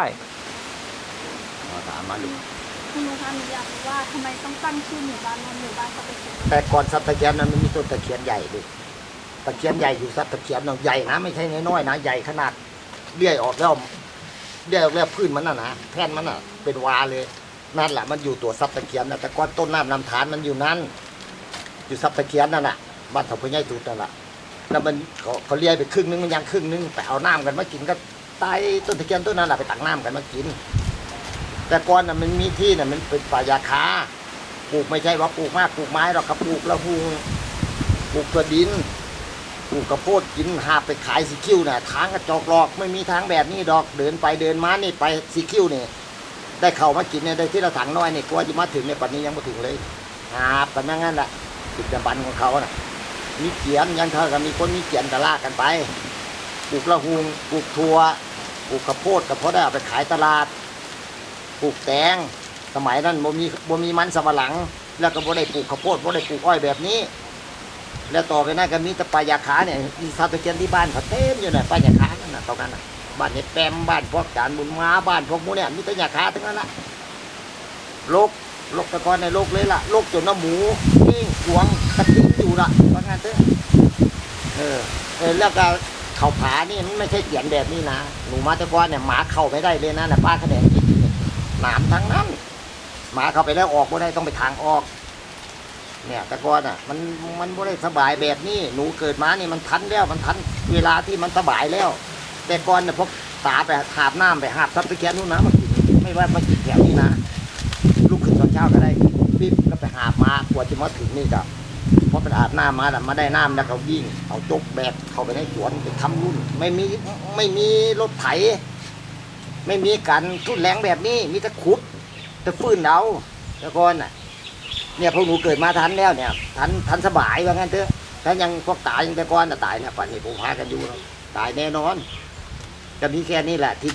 ได้ขอถามมาลูกคุณลุงคะหนูอยากรู้ว่าทำไมต้องตั้งชื่อหมู่บ้านว่าหมู่บ้านเขาไปเขียนแต่ก่อนซับตะเคียนนั้นมันมีต้นตะเคียนใหญ่ลูกตะเคียนใหญ่อยู่ซับตะเคียนน่ะใหญ่นะไม่ใช่น้อยๆนะใหญ่ขนาดเลื่อยออกแล้วเลื่อยออกแล้วพื้นมันน่ะนะแผ่นมันน่ะ เป็นวาเลยนั่นแหละมันอยู่ตัวซับตะเคียนนะแต่ก้อนต้นน้ำลำธารมันอยู่นั้นอยู่ซับตะเคียนนั่นแหละบ้านเถาพญายตูดนั่นแหละแล้วมันเขาเขาเลี้ยไปครึ่งนึงมันยังครึ่งนึงไปเอาน้ำกันมากินก็ ตายต้นตะเคียนต้นนั้นแหละไปตักน้ำกันมากิน แต่ก่อนน่ะมันมีที่น่ะมันเป็นป่ายาคาปลูกไม่ใช่ว่าปลูกมากปลูกไม้หรอกครับปลูกละหุงปลูกตัวดินปลูกกระโพดกินหาไปขายสีคิ้วน่ะทางกระจอกหลอกไม่มีทางแบบนี้ดอกเดินไปเดินมานี่ไปสีคิ้วนี่ได้เข้ามากินเนี่ยได้ที่ละถังน้อยเนี่ยกลัวจะมาถึงในยปัจนี้ยังไม่ถึงเลยหาบกันอย่งนั้นแหละจุดจำบันของเขาน่ะ มีเขียนยังเท่ากับมีคนมีเขียนกระลากกันไปปลูกละหุงปลูกถั่ว ปลูกข้าวโพดก็เพราะได้เอาไปขายตลาด ปลูกแตง สมัยนั้นบ่มีบ่มีมันสำปะหลัง แล้วก็บ่ได้ปลูกข้าวโพดบ่ได้ปลูกอ้อยแบบนี้ แล้วต่อไปนั้นก็มีแต่ปลายาขาเนี่ยมีซาตะเกียนที่บ้านเขาเต็มอยู่น่ะปลายาขานั่นน่ะตรงนั้นน่ะบ้านเฮ็ดแปมบ้านพวกจานบุญมาบ้านพวกมูเนี่ยมีแต่ยาขาทั้งนั้นละโลกโลกตะกอนในโลกเลยล่ะโลกจนน้ำหมูกิ้งหวงกระทิงอยู่ละว่างั้นเถอะเออเออแล้วก็ เขาผานี่มันไม่ใช่เขียนแบบนี้นะหนูมาตะกอนเนี่ยหมาเข้าไม่ได้เลยนะนะป้าคะแนนกินอยู่เนี่ยหนามทั้งนั้น หมาเข้าไปแล้วออกบ่ได้ต้องไปทางออก เนี่ยต่ก่อนอะ มันมันบ่ได้สบายแบบนี้หนูเกิดมานี่มันทันแล้วมันทันเวลาที่มันสบายแล้ว แต่ก่อนเนี่ยพวกตาไปหาบน้ำไปหาบซับตะเกียนนู่นนะมากินไม่ว่ามากินแถวนี้นะลุกขึ้นตอนเช้าก็ได้ปิ๊บก็ไปหาบมากว่าจะมาถึงนี่ก็ พอไปอาบน้ำมาแล้วมาได้น้ำแล้วก็วิ่ง เอาจกแบกเข้าไปในสวนไปทำรุ่น ไม่มีไม่มีรถไถ ไม่มีการทุ่นแรงแบบนี้ มีแต่ขุดแต่ฟื้นเอาแต่ก่อนน่ะ เนี่ยพวกหนูเกิดมาทันแล้วเนี่ย ทันทันสบายว่างั้นเถอะถ้ายังพวกตายยังแต่ก่อนน่ะตายเนี่ยป่านนี้ผมพากันอยู่ตายแน่นอนก็มีแค่นี้แหละที่